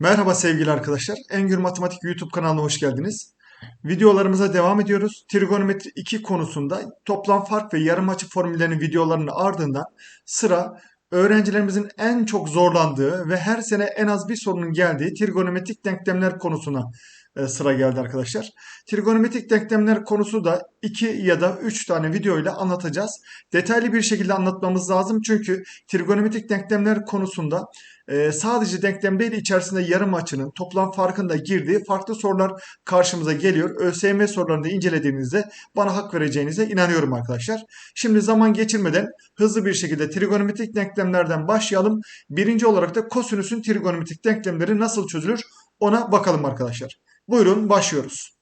Merhaba sevgili arkadaşlar. Engür Matematik YouTube kanalına hoş geldiniz. Videolarımıza devam ediyoruz. Trigonometri 2 konusunda toplam fark ve yarım açı formüllerinin videolarının ardından sıra öğrencilerimizin en çok zorlandığı ve her sene en az bir sorunun geldiği trigonometrik denklemler konusuna sıra geldi arkadaşlar. Trigonometrik denklemler konusu da 2 ya da 3 tane video ile anlatacağız. Detaylı bir şekilde anlatmamız lazım çünkü trigonometrik denklemler konusunda e, sadece denklem değil içerisinde yarım açının toplam farkında girdiği farklı sorular karşımıza geliyor. ÖSYM sorularını incelediğinizde bana hak vereceğinize inanıyorum arkadaşlar. Şimdi zaman geçirmeden hızlı bir şekilde trigonometrik denklemlerden başlayalım. Birinci olarak da kosinüsün trigonometrik denklemleri nasıl çözülür ona bakalım arkadaşlar. Buyurun başlıyoruz.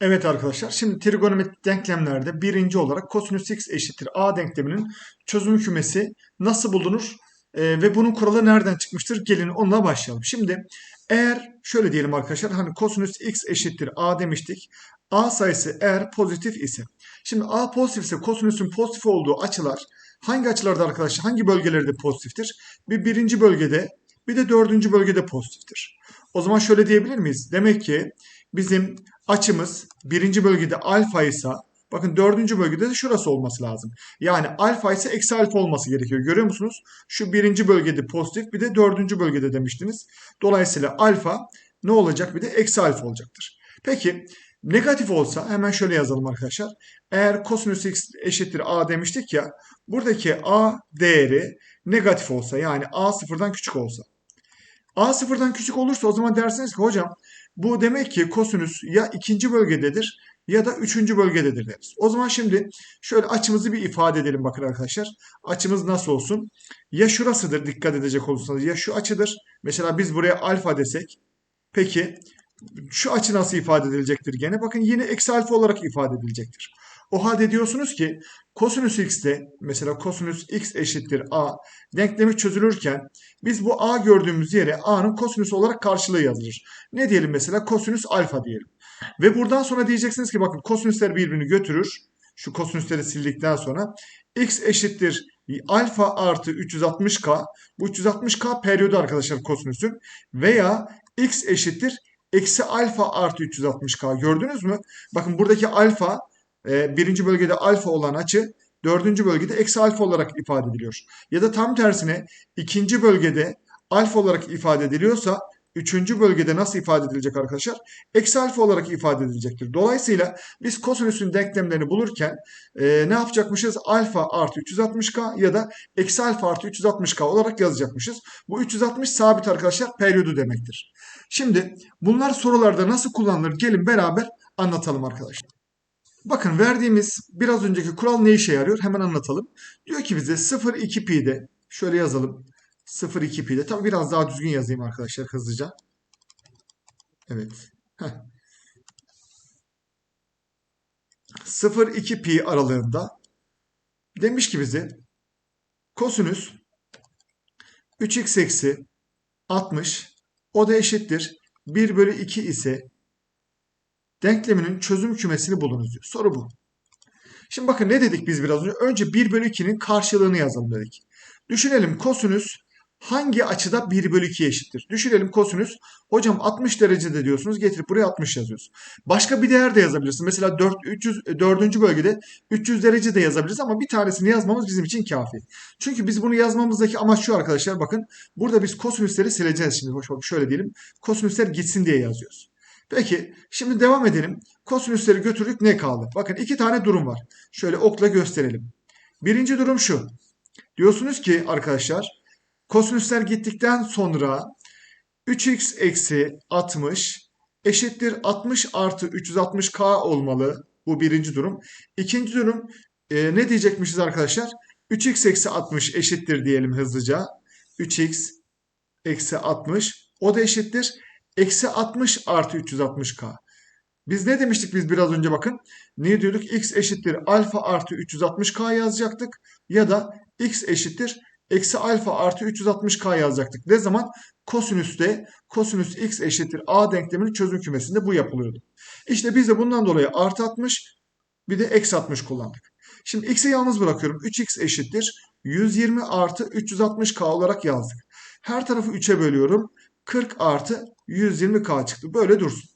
Evet arkadaşlar şimdi trigonometrik denklemlerde birinci olarak kosinüs x eşittir a denkleminin çözüm kümesi nasıl bulunur e, ve bunun kuralı nereden çıkmıştır gelin onunla başlayalım. Şimdi eğer şöyle diyelim arkadaşlar hani kosinüs x eşittir a demiştik a sayısı eğer pozitif ise şimdi a pozitif ise kosinüsün pozitif olduğu açılar hangi açılarda arkadaşlar hangi bölgelerde pozitiftir? Bir birinci bölgede bir de dördüncü bölgede pozitiftir. O zaman şöyle diyebilir miyiz? Demek ki bizim açımız birinci bölgede alfa ise bakın dördüncü bölgede de şurası olması lazım. Yani alfa ise eksi alfa olması gerekiyor. Görüyor musunuz? Şu birinci bölgede pozitif bir de dördüncü bölgede demiştiniz. Dolayısıyla alfa ne olacak? Bir de eksi alfa olacaktır. Peki negatif olsa hemen şöyle yazalım arkadaşlar. Eğer kosinüs x eşittir a demiştik ya buradaki a değeri negatif olsa yani a sıfırdan küçük olsa. A sıfırdan küçük olursa o zaman dersiniz ki hocam bu demek ki kosinüs ya ikinci bölgededir ya da üçüncü bölgededir deriz. O zaman şimdi şöyle açımızı bir ifade edelim bakın arkadaşlar. Açımız nasıl olsun? Ya şurasıdır dikkat edecek olursanız ya şu açıdır. Mesela biz buraya alfa desek. Peki şu açı nasıl ifade edilecektir gene? Bakın yine eksi alfa olarak ifade edilecektir. O halde diyorsunuz ki kosinüs x'te mesela kosinüs x eşittir a denklemi çözülürken biz bu a gördüğümüz yere a'nın kosinüs olarak karşılığı yazılır. Ne diyelim mesela kosinüs alfa diyelim. Ve buradan sonra diyeceksiniz ki bakın kosinüsler birbirini götürür. Şu kosinüsleri sildikten sonra x eşittir alfa artı 360k. Bu 360k periyodu arkadaşlar kosinüsün. Veya x eşittir eksi alfa artı 360k. Gördünüz mü? Bakın buradaki alfa e, birinci bölgede alfa olan açı dördüncü bölgede eksi alfa olarak ifade ediliyor. Ya da tam tersine ikinci bölgede alfa olarak ifade ediliyorsa üçüncü bölgede nasıl ifade edilecek arkadaşlar? Eksi alfa olarak ifade edilecektir. Dolayısıyla biz kosinüsün denklemlerini bulurken e, ne yapacakmışız? Alfa artı 360k ya da eksi alfa artı 360k olarak yazacakmışız. Bu 360 sabit arkadaşlar periyodu demektir. Şimdi bunlar sorularda nasıl kullanılır? Gelin beraber anlatalım arkadaşlar. Bakın verdiğimiz biraz önceki kural ne işe yarıyor? Hemen anlatalım. Diyor ki bize 0,2 pi'de şöyle yazalım. 0,2 pi'de. Tabi biraz daha düzgün yazayım arkadaşlar hızlıca. Evet. 0,2 pi aralığında demiş ki bize kosinüs 3x eksi 60 o da eşittir 1 bölü 2 ise denkleminin çözüm kümesini bulunuz diyor. Soru bu. Şimdi bakın ne dedik biz biraz önce? Önce 1 bölü 2'nin karşılığını yazalım dedik. Düşünelim kosinüs hangi açıda 1 bölü 2 eşittir? Düşünelim kosinüs. Hocam 60 derecede diyorsunuz. Getirip buraya 60 yazıyoruz. Başka bir değer de yazabilirsin. Mesela 4, 300, 4. bölgede 300 derece de yazabiliriz ama bir tanesini yazmamız bizim için kafi. Çünkü biz bunu yazmamızdaki amaç şu arkadaşlar. Bakın burada biz kosinüsleri sileceğiz şimdi. Hoş şöyle diyelim. Kosinüsler gitsin diye yazıyoruz. Peki şimdi devam edelim. Kosinüsleri götürdük ne kaldı? Bakın iki tane durum var. Şöyle okla gösterelim. Birinci durum şu. Diyorsunuz ki arkadaşlar kosinüsler gittikten sonra 3x eksi 60 eşittir 60 artı 360k olmalı. Bu birinci durum. İkinci durum e, ne diyecekmişiz arkadaşlar? 3x eksi 60 eşittir diyelim hızlıca. 3x eksi 60 o da eşittir Eksi 60 artı 360k. Biz ne demiştik biz biraz önce bakın. Ne diyorduk? x eşittir alfa artı 360k yazacaktık. Ya da x eşittir eksi alfa artı 360k yazacaktık. Ne zaman? Kosinüste kosinüs x eşittir a denkleminin çözüm kümesinde bu yapılıyordu. İşte biz de bundan dolayı artı 60 bir de eksi 60 kullandık. Şimdi x'i yalnız bırakıyorum. 3x eşittir. 120 artı 360k olarak yazdık. Her tarafı 3'e bölüyorum. 40 artı 120k çıktı. Böyle dursun.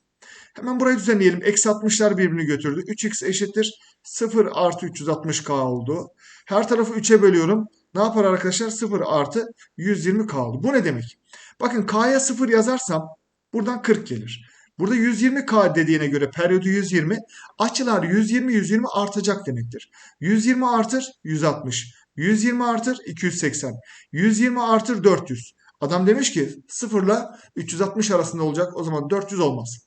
Hemen burayı düzenleyelim. Eksi 60'lar birbirini götürdü. 3x eşittir. 0 artı 360k oldu. Her tarafı 3'e bölüyorum. Ne yapar arkadaşlar? 0 artı 120k oldu. Bu ne demek? Bakın k'ya 0 yazarsam buradan 40 gelir. Burada 120k dediğine göre periyodu 120. Açılar 120 120 artacak demektir. 120 artır 160. 120 artır 280. 120 artır 400. Adam demiş ki 0 ile 360 arasında olacak. O zaman 400 olmaz.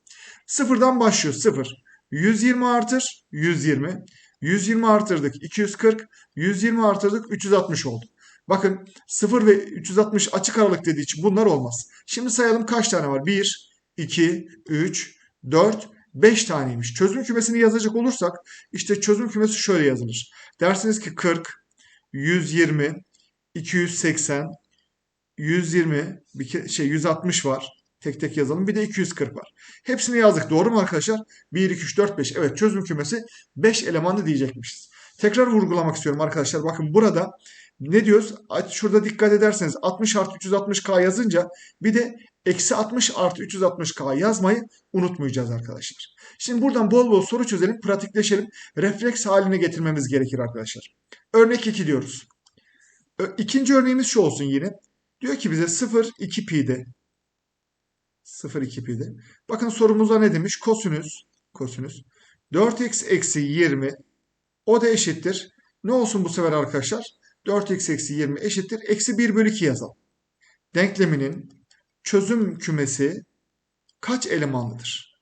Sıfırdan başlıyor. 0. 120 artır 120. 120 artırdık 240. 120 artırdık 360 oldu. Bakın 0 ve 360 açık aralık dediği için bunlar olmaz. Şimdi sayalım kaç tane var? 1, 2, 3, 4, 5 taneymiş. Çözüm kümesini yazacak olursak işte çözüm kümesi şöyle yazılır. Dersiniz ki 40, 120, 280, 120, bir şey 160 var. Tek tek yazalım. Bir de 240 var. Hepsini yazdık. Doğru mu arkadaşlar? 1, 2, 3, 4, 5. Evet çözüm kümesi 5 elemanlı diyecekmişiz. Tekrar vurgulamak istiyorum arkadaşlar. Bakın burada ne diyoruz? Şurada dikkat ederseniz 60 artı 360k yazınca bir de eksi 60 artı 360k yazmayı unutmayacağız arkadaşlar. Şimdi buradan bol bol soru çözelim, pratikleşelim. Refleks haline getirmemiz gerekir arkadaşlar. Örnek 2 diyoruz. İkinci örneğimiz şu olsun yine. Diyor ki bize 0 2 pi'de 0 2 pi'de. Bakın sorumuza ne demiş? Kosinüs kosinüs 4x eksi 20 o da eşittir. Ne olsun bu sefer arkadaşlar? 4x eksi 20 eşittir. Eksi 1 bölü 2 yazalım. Denkleminin çözüm kümesi kaç elemanlıdır?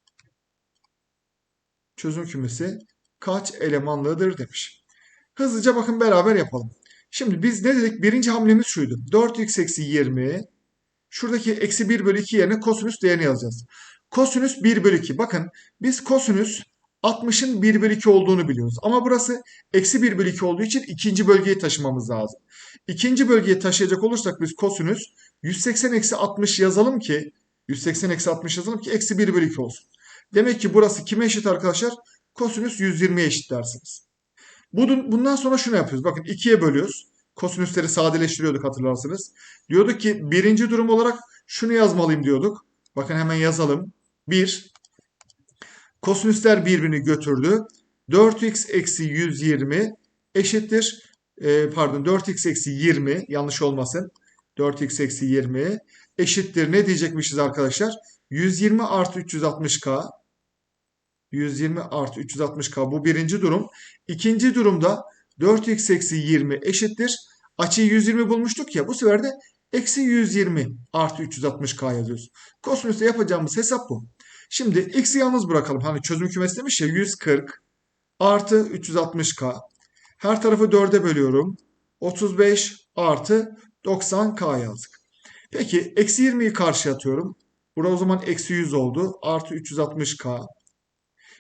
Çözüm kümesi kaç elemanlıdır demiş. Hızlıca bakın beraber yapalım. Şimdi biz ne dedik? Birinci hamlemiz şuydu. 4x eksi 20 şuradaki eksi 1 bölü 2 yerine kosinüs değerini yazacağız. Kosinüs 1 bölü 2. Bakın biz kosinüs 60'ın 1 bölü 2 olduğunu biliyoruz. Ama burası eksi 1 bölü 2 olduğu için ikinci bölgeyi taşımamız lazım. İkinci bölgeyi taşıyacak olursak biz kosinüs 180 eksi 60 yazalım ki 180 eksi 60 yazalım ki eksi 1 bölü 2 olsun. Demek ki burası kime eşit arkadaşlar? Kosinüs 120'ye eşit dersiniz. Bundan sonra şunu yapıyoruz. Bakın 2'ye bölüyoruz. Kosinüsleri sadeleştiriyorduk hatırlarsınız. Diyorduk ki birinci durum olarak şunu yazmalıyım diyorduk. Bakın hemen yazalım. 1 Kosinüsler birbirini götürdü. 4x eksi 120 eşittir. E, pardon 4x eksi 20 yanlış olmasın. 4x eksi 20 eşittir. Ne diyecekmişiz arkadaşlar? 120 artı 360k 120 artı 360k bu birinci durum. İkinci durumda 4x eksi 20 eşittir. Açıyı 120 bulmuştuk ya bu sefer de eksi 120 artı 360k yazıyoruz. Kosinüste yapacağımız hesap bu. Şimdi x'i yalnız bırakalım. Hani çözüm kümesi demiş ya 140 artı 360k. Her tarafı 4'e bölüyorum. 35 artı 90k yazdık. Peki eksi 20'yi karşı atıyorum. Burada o zaman eksi 100 oldu. Artı 360k.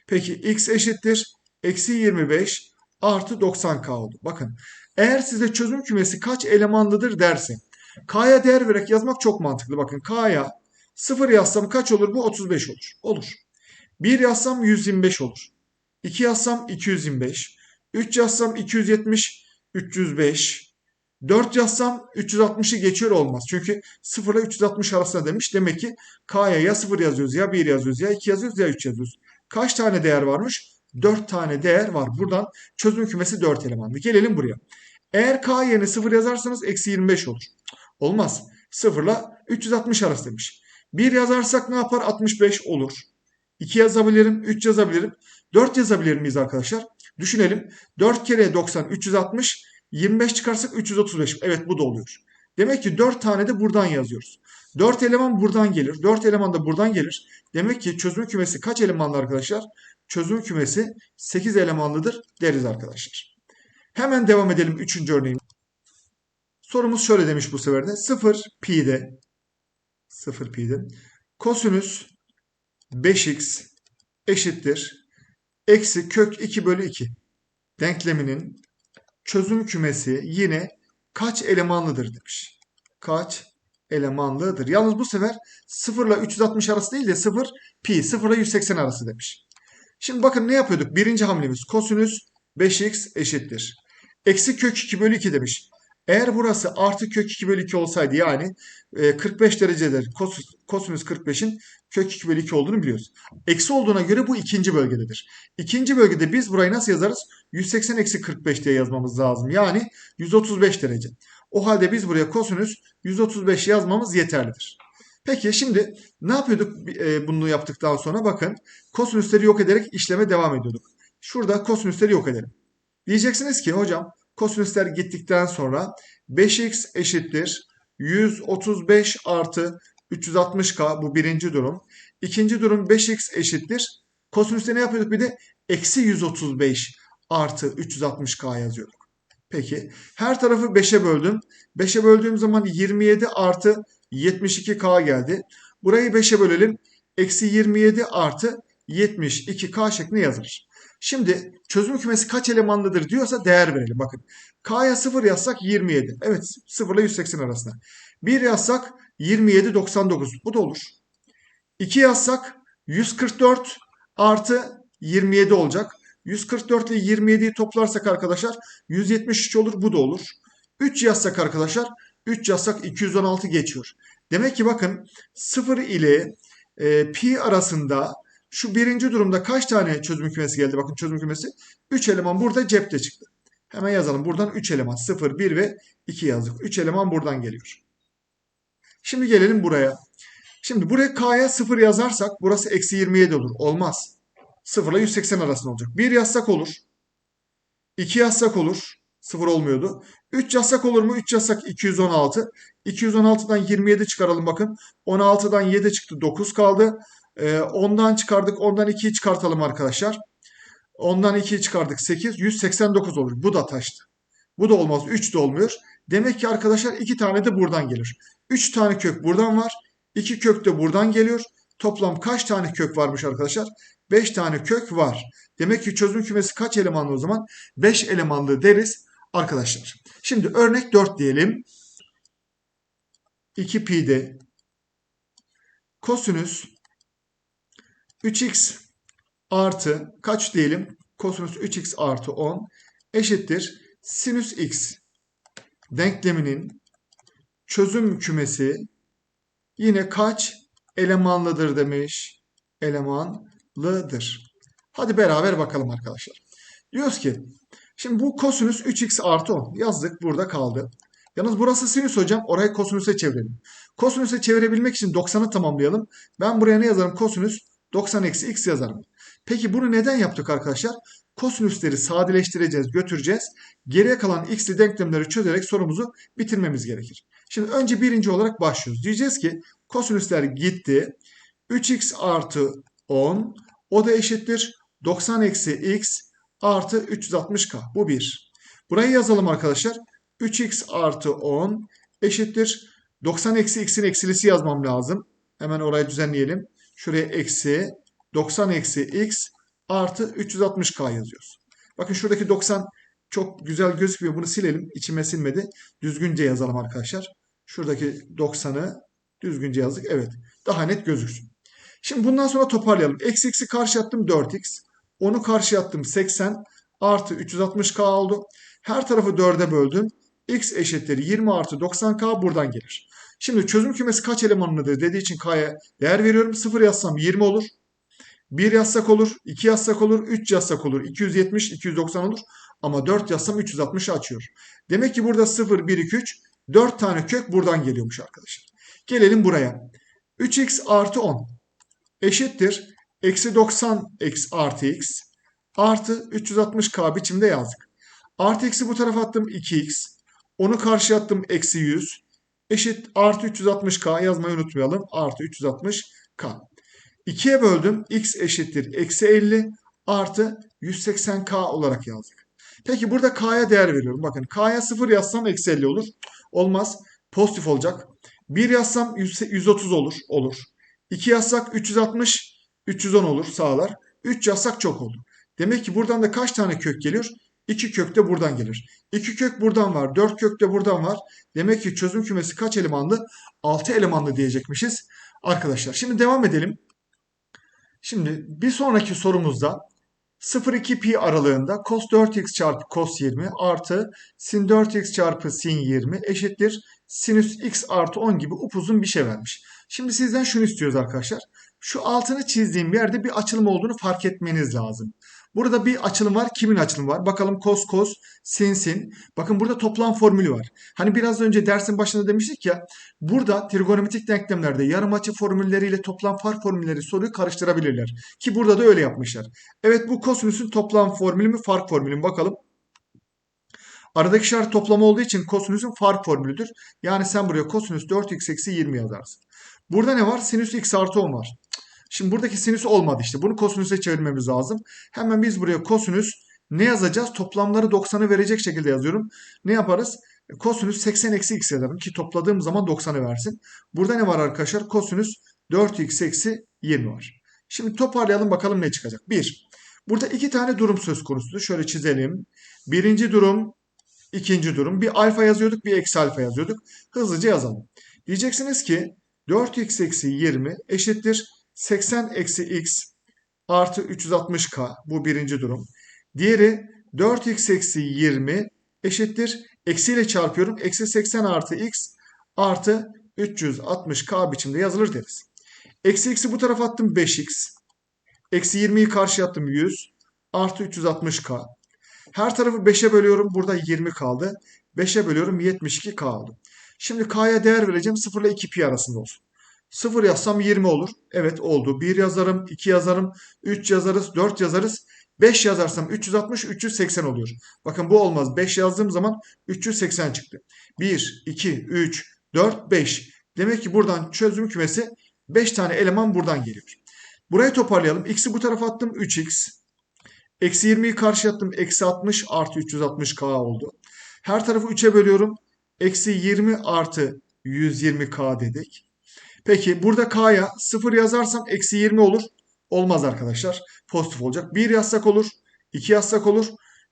Peki x eşittir. Eksi 25 artı 90k oldu. Bakın eğer size çözüm kümesi kaç elemanlıdır derse k'ya değer vererek yazmak çok mantıklı. Bakın k'ya 0 yazsam kaç olur bu? 35 olur. Olur. 1 yazsam 125 olur. 2 yazsam 225. 3 yazsam 270, 305. 4 yazsam 360'ı geçiyor olmaz. Çünkü 0 ile 360 arasında demiş. Demek ki K'ya ya 0 yazıyoruz ya 1 yazıyoruz ya 2 yazıyoruz ya 3 yazıyoruz. Kaç tane değer varmış? 4 tane değer var. Buradan çözüm kümesi 4 elemanlı. Gelelim buraya. Eğer K yerine 0 yazarsanız eksi 25 olur. Olmaz. 0 ile 360 arası demiş. 1 yazarsak ne yapar? 65 olur. 2 yazabilirim, 3 yazabilirim. 4 yazabilir miyiz arkadaşlar? Düşünelim. 4 kere 90 360, 25 çıkarsak 335. Evet bu da oluyor. Demek ki 4 tane de buradan yazıyoruz. 4 eleman buradan gelir. 4 eleman da buradan gelir. Demek ki çözüm kümesi kaç elemanlı arkadaşlar? Çözüm kümesi 8 elemanlıdır deriz arkadaşlar. Hemen devam edelim 3. örneğim. Sorumuz şöyle demiş bu sefer de. 0 pi'de 0 pi'de kosinüs 5x eşittir. Eksi kök 2 bölü 2 denkleminin çözüm kümesi yine kaç elemanlıdır demiş. Kaç elemanlıdır. Yalnız bu sefer 0 ile 360 arası değil de 0 pi 0 ile 180 arası demiş. Şimdi bakın ne yapıyorduk? Birinci hamlemiz kosinüs 5x eşittir. Eksi kök 2 bölü 2 demiş. Eğer burası artı kök 2 bölü 2 olsaydı yani e, 45 derecedir. Kosinüs, kosinüs 45'in kök 2 bölü 2 olduğunu biliyoruz. Eksi olduğuna göre bu ikinci bölgededir. İkinci bölgede biz burayı nasıl yazarız? 180 eksi 45 diye yazmamız lazım. Yani 135 derece. O halde biz buraya kosinüs 135 yazmamız yeterlidir. Peki şimdi ne yapıyorduk e, bunu yaptıktan sonra? Bakın kosinüsleri yok ederek işleme devam ediyorduk. Şurada kosinüsleri yok edelim. Diyeceksiniz ki hocam kosinüsler gittikten sonra 5x eşittir 135 artı 360k bu birinci durum. İkinci durum 5x eşittir. Kosinüste ne yapıyorduk bir de? Eksi 135 artı 360k yazıyorduk. Peki her tarafı 5'e böldüm. 5'e böldüğüm zaman 27 artı 72k geldi. Burayı 5'e bölelim. Eksi 27 artı 72k şeklinde yazılır. Şimdi çözüm kümesi kaç elemanlıdır diyorsa değer verelim. Bakın K'ya 0 yazsak 27. Evet 0 ile 180 arasında. 1 yazsak 27 99. Bu da olur. 2 yazsak 144 artı 27 olacak. 144 ile 27'yi toplarsak arkadaşlar 173 olur. Bu da olur. 3 yazsak arkadaşlar 3 yazsak 216 geçiyor. Demek ki bakın 0 ile e, pi arasında şu birinci durumda kaç tane çözüm kümesi geldi? Bakın çözüm kümesi 3 eleman burada cepte çıktı. Hemen yazalım. Buradan 3 eleman 0, 1 ve 2 yazdık. 3 eleman buradan geliyor. Şimdi gelelim buraya. Şimdi buraya k'ya 0 yazarsak burası eksi 27 olur. Olmaz. 0 ile 180 arasında olacak. 1 yazsak olur. 2 yazsak olur. 0 olmuyordu. 3 yazsak olur mu? 3 yazsak 216. 216'dan 27 çıkaralım bakın. 16'dan 7 çıktı 9 kaldı. Ee, 10'dan çıkardık. 10'dan 2'yi çıkartalım arkadaşlar. 10'dan 2'yi çıkardık 8. 189 olur. Bu da taştı. Bu da olmaz. 3 de olmuyor. Demek ki arkadaşlar 2 tane de buradan gelir. 3 tane kök buradan var. 2 kök de buradan geliyor. Toplam kaç tane kök varmış arkadaşlar? 5 tane kök var. Demek ki çözüm kümesi kaç elemanlı o zaman? 5 elemanlı deriz arkadaşlar. Şimdi örnek 4 diyelim. 2 pi'de kosinüs 3x artı kaç diyelim? Kosinüs 3x artı 10 eşittir sinüs x denkleminin çözüm kümesi yine kaç elemanlıdır demiş. Elemanlıdır. Hadi beraber bakalım arkadaşlar. Diyoruz ki şimdi bu kosinüs 3x artı 10 yazdık burada kaldı. Yalnız burası sinüs hocam. Orayı kosinüse çevirelim. Kosinüse çevirebilmek için 90'ı tamamlayalım. Ben buraya ne yazarım? Kosinüs 90 eksi x yazarım. Peki bunu neden yaptık arkadaşlar? Kosinüsleri sadeleştireceğiz, götüreceğiz. Geriye kalan x'li denklemleri çözerek sorumuzu bitirmemiz gerekir. Şimdi önce birinci olarak başlıyoruz. Diyeceğiz ki kosinüsler gitti. 3x artı 10 o da eşittir 90 eksi x artı 360k. Bu 1. Burayı yazalım arkadaşlar. 3x artı 10 eşittir 90 eksi x'in eksilisi yazmam lazım. Hemen orayı düzenleyelim. Şuraya eksi 90 eksi x artı 360k yazıyoruz. Bakın şuradaki 90 çok güzel gözükmüyor. Bunu silelim. İçime silmedi. Düzgünce yazalım arkadaşlar. Şuradaki 90'ı düzgünce yazdık. Evet. Daha net gözüksün. Şimdi bundan sonra toparlayalım. Eksi x'i karşı attım 4x. Onu karşı attım 80 artı 360k oldu. Her tarafı 4'e böldüm. x eşittir 20 artı 90k buradan gelir. Şimdi çözüm kümesi kaç elemanlıdır dediği için k'ya değer veriyorum. 0 yazsam 20 olur. 1 yazsak olur, 2 yazsak olur, 3 yazsak olur. 270, 290 olur. Ama 4 yazsam 360 açıyor. Demek ki burada 0, 1, 2, 3 4 tane kök buradan geliyormuş arkadaşlar. Gelelim buraya. 3x artı 10 eşittir. Eksi 90 x artı x artı 360k biçimde yazdık. Artı x'i bu tarafa attım 2x. Onu karşı attım eksi 100. Eşit artı 360k yazmayı unutmayalım. Artı 360k. 2'ye böldüm. x eşittir eksi 50 artı 180k olarak yazdık. Peki burada k'ya değer veriyorum. Bakın k'ya 0 yazsam eksi 50 olur. Olmaz. Pozitif olacak. 1 yazsam 130 olur. Olur. 2 yazsak 360, 310 olur sağlar. 3 yazsak çok oldu. Demek ki buradan da kaç tane kök geliyor? 2 kök de buradan gelir. 2 kök buradan var. 4 kök de buradan var. Demek ki çözüm kümesi kaç elemanlı? 6 elemanlı diyecekmişiz. Arkadaşlar şimdi devam edelim. Şimdi bir sonraki sorumuzda 0-2 pi aralığında cos 4x çarpı cos 20 artı sin 4x çarpı sin 20 eşittir sinüs x artı 10 gibi upuzun bir şey vermiş. Şimdi sizden şunu istiyoruz arkadaşlar. Şu altını çizdiğim yerde bir açılım olduğunu fark etmeniz lazım. Burada bir açılım var. Kimin açılımı var? Bakalım cos cos, sin sin. Bakın burada toplam formülü var. Hani biraz önce dersin başında demiştik ya. Burada trigonometrik denklemlerde yarım açı formülleriyle toplam fark formülleri soruyu karıştırabilirler. Ki burada da öyle yapmışlar. Evet bu kosinüsün toplam formülü mü fark formülü mü bakalım. Aradaki şart toplama olduğu için kosinüsün fark formülüdür. Yani sen buraya kosinüs 4x eksi 20 yazarsın. Burada ne var? Sinüs x artı 10 var. Şimdi buradaki sinüs olmadı işte. Bunu kosinüse çevirmemiz lazım. Hemen biz buraya kosinüs ne yazacağız? Toplamları 90'ı verecek şekilde yazıyorum. Ne yaparız? Kosinüs 80 eksi x yazarım ki topladığım zaman 90'ı versin. Burada ne var arkadaşlar? Kosinüs 4x eksi 20 var. Şimdi toparlayalım bakalım ne çıkacak. 1. Burada iki tane durum söz konusu. Şöyle çizelim. Birinci durum, ikinci durum. Bir alfa yazıyorduk, bir eksi alfa yazıyorduk. Hızlıca yazalım. Diyeceksiniz ki 4x eksi 20 eşittir 80 eksi x artı 360k. Bu birinci durum. Diğeri 4x eksi 20 eşittir. Eksiyle çarpıyorum. Eksi 80 artı x artı 360k biçimde yazılır deriz. Eksi x'i bu tarafa attım 5x. Eksi 20'yi karşıya attım 100. Artı 360k. Her tarafı 5'e bölüyorum. Burada 20 kaldı. 5'e bölüyorum 72k oldu. Şimdi k'ya değer vereceğim 0 ile 2 pi arasında olsun. 0 yazsam 20 olur. Evet oldu. 1 yazarım, 2 yazarım, 3 yazarız, 4 yazarız. 5 yazarsam 360, 380 oluyor. Bakın bu olmaz. 5 yazdığım zaman 380 çıktı. 1, 2, 3, 4, 5. Demek ki buradan çözüm kümesi 5 tane eleman buradan geliyor. Burayı toparlayalım. X'i bu tarafa attım 3x. Eksi 20'yi karşı attım. Eksi 60 artı 360k oldu. Her tarafı 3'e bölüyorum. Eksi 20 artı 120k dedik. Peki burada k'ya 0 yazarsam eksi 20 olur. Olmaz arkadaşlar. Pozitif olacak. 1 yazsak olur. 2 yazsak olur.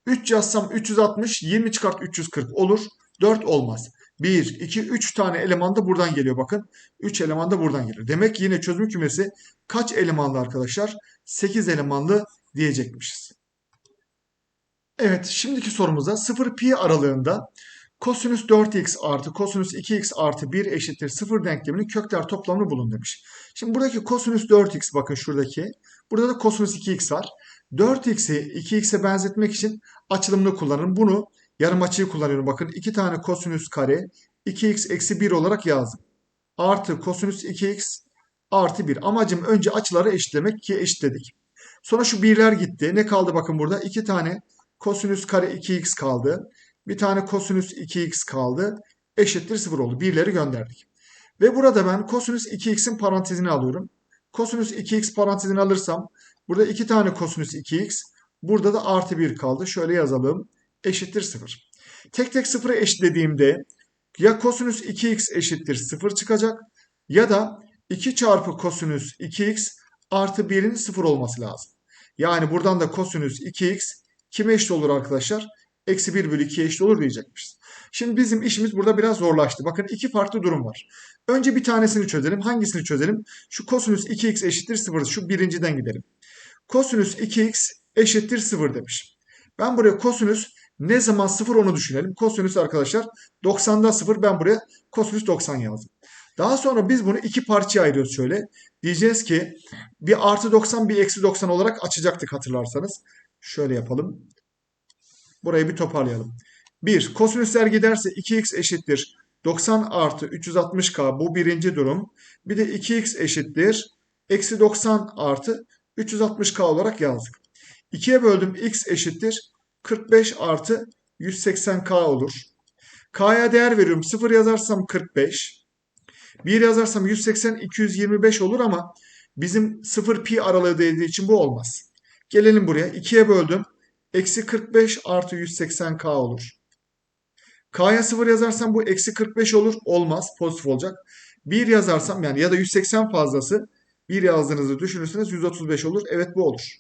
3 yazsam 360. 20 çıkart 340 olur. 4 olmaz. 1, 2, 3 tane eleman da buradan geliyor bakın. 3 eleman da buradan geliyor. Demek yine çözüm kümesi kaç elemanlı arkadaşlar? 8 elemanlı diyecekmişiz. Evet şimdiki sorumuza 0 pi aralığında Kosinüs 4x artı kosinüs 2x artı 1 eşittir 0 denkleminin kökler toplamını bulun demiş. Şimdi buradaki kosinüs 4x bakın şuradaki. Burada da kosinüs 2x var. 4x'i 2x'e benzetmek için açılımını kullanırım. Bunu yarım açıyı kullanıyorum. Bakın 2 tane kosinüs kare 2x eksi 1 olarak yazdım. Artı kosinüs 2x artı 1. Amacım önce açıları eşitlemek ki eşitledik. Sonra şu birler gitti. Ne kaldı bakın burada? 2 tane kosinüs kare 2x kaldı. Bir tane kosinüs 2x kaldı. Eşittir 0 oldu. Birleri gönderdik. Ve burada ben kosinüs 2x'in parantezini alıyorum. Kosinüs 2x parantezini alırsam burada 2 tane kosinüs 2x. Burada da artı 1 kaldı. Şöyle yazalım. Eşittir 0. Tek tek 0'a eşitlediğimde ya kosinüs 2x eşittir 0 çıkacak ya da 2 çarpı kosinüs 2x artı 1'in 0 olması lazım. Yani buradan da kosinüs 2x kime eşit olur arkadaşlar? Eksi 1 bölü 2'ye eşit olur diyecekmişiz. Şimdi bizim işimiz burada biraz zorlaştı. Bakın iki farklı durum var. Önce bir tanesini çözelim. Hangisini çözelim? Şu kosinüs 2x eşittir 0. Şu birinciden gidelim. Kosinüs 2x eşittir 0 demiş. Ben buraya kosinüs ne zaman 0 onu düşünelim. Kosinüs arkadaşlar 90'da 0 ben buraya kosinüs 90 yazdım. Daha sonra biz bunu iki parçaya ayırıyoruz şöyle. Diyeceğiz ki bir artı 90 bir eksi 90 olarak açacaktık hatırlarsanız. Şöyle yapalım. Burayı bir toparlayalım. 1. Kosinüsler giderse 2x eşittir 90 artı 360k bu birinci durum. Bir de 2x eşittir eksi 90 artı 360k olarak yazdık. 2'ye böldüm x eşittir 45 artı 180k olur. K'ya değer veriyorum. 0 yazarsam 45. 1 yazarsam 180 225 olur ama bizim 0 pi aralığı dediği için bu olmaz. Gelelim buraya. 2'ye böldüm. Eksi 45 artı 180k olur. K'ya 0 yazarsam bu eksi 45 olur. Olmaz. Pozitif olacak. 1 yazarsam yani ya da 180 fazlası 1 yazdığınızı düşünürseniz 135 olur. Evet bu olur.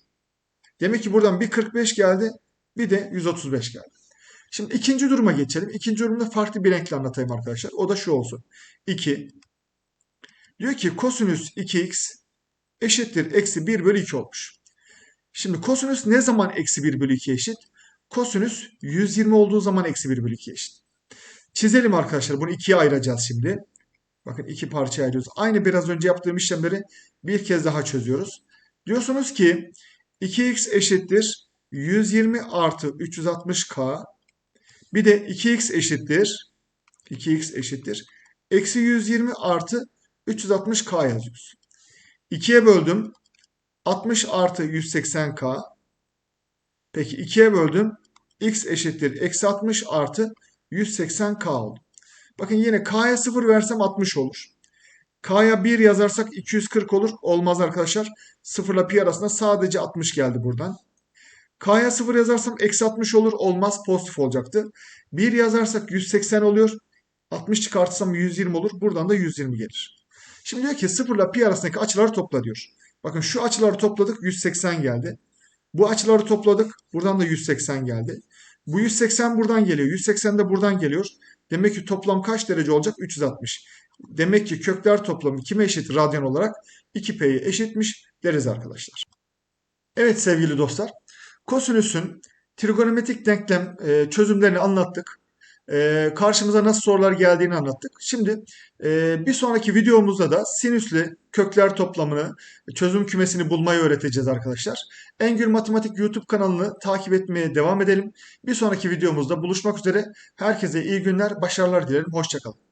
Demek ki buradan bir 45 geldi bir de 135 geldi. Şimdi ikinci duruma geçelim. İkinci durumda farklı bir renkle anlatayım arkadaşlar. O da şu olsun. 2. Diyor ki kosinüs 2x eşittir eksi 1 bölü 2 olmuş. Şimdi kosinüs ne zaman eksi 1 bölü 2 eşit? Kosinüs 120 olduğu zaman eksi 1 bölü 2 eşit. Çizelim arkadaşlar. Bunu ikiye ayıracağız şimdi. Bakın iki parçaya ayırıyoruz. Aynı biraz önce yaptığım işlemleri bir kez daha çözüyoruz. Diyorsunuz ki 2x eşittir 120 artı 360k bir de 2x eşittir 2x eşittir eksi 120 artı 360k yazıyoruz. 2'ye böldüm 60 artı 180k peki 2'ye böldüm x eşittir eksi 60 artı 180k oldu. Bakın yine k'ya 0 versem 60 olur. K'ya 1 yazarsak 240 olur. Olmaz arkadaşlar. 0 ile pi arasında sadece 60 geldi buradan. K'ya 0 yazarsam eksi 60 olur. Olmaz. Pozitif olacaktı. 1 yazarsak 180 oluyor. 60 çıkartırsam 120 olur. Buradan da 120 gelir. Şimdi diyor ki 0 ile pi arasındaki açıları topla diyor. Bakın şu açıları topladık 180 geldi. Bu açıları topladık. Buradan da 180 geldi. Bu 180 buradan geliyor. 180 de buradan geliyor. Demek ki toplam kaç derece olacak? 360. Demek ki kökler toplamı kime eşit radyan olarak? 2p'ye eşitmiş deriz arkadaşlar. Evet sevgili dostlar. Kosinüsün trigonometrik denklem e, çözümlerini anlattık. E, karşımıza nasıl sorular geldiğini anlattık. Şimdi e, bir sonraki videomuzda da sinüsle kökler toplamını, çözüm kümesini bulmayı öğreteceğiz arkadaşlar. Engül Matematik YouTube kanalını takip etmeye devam edelim. Bir sonraki videomuzda buluşmak üzere. Herkese iyi günler, başarılar dilerim. Hoşçakalın.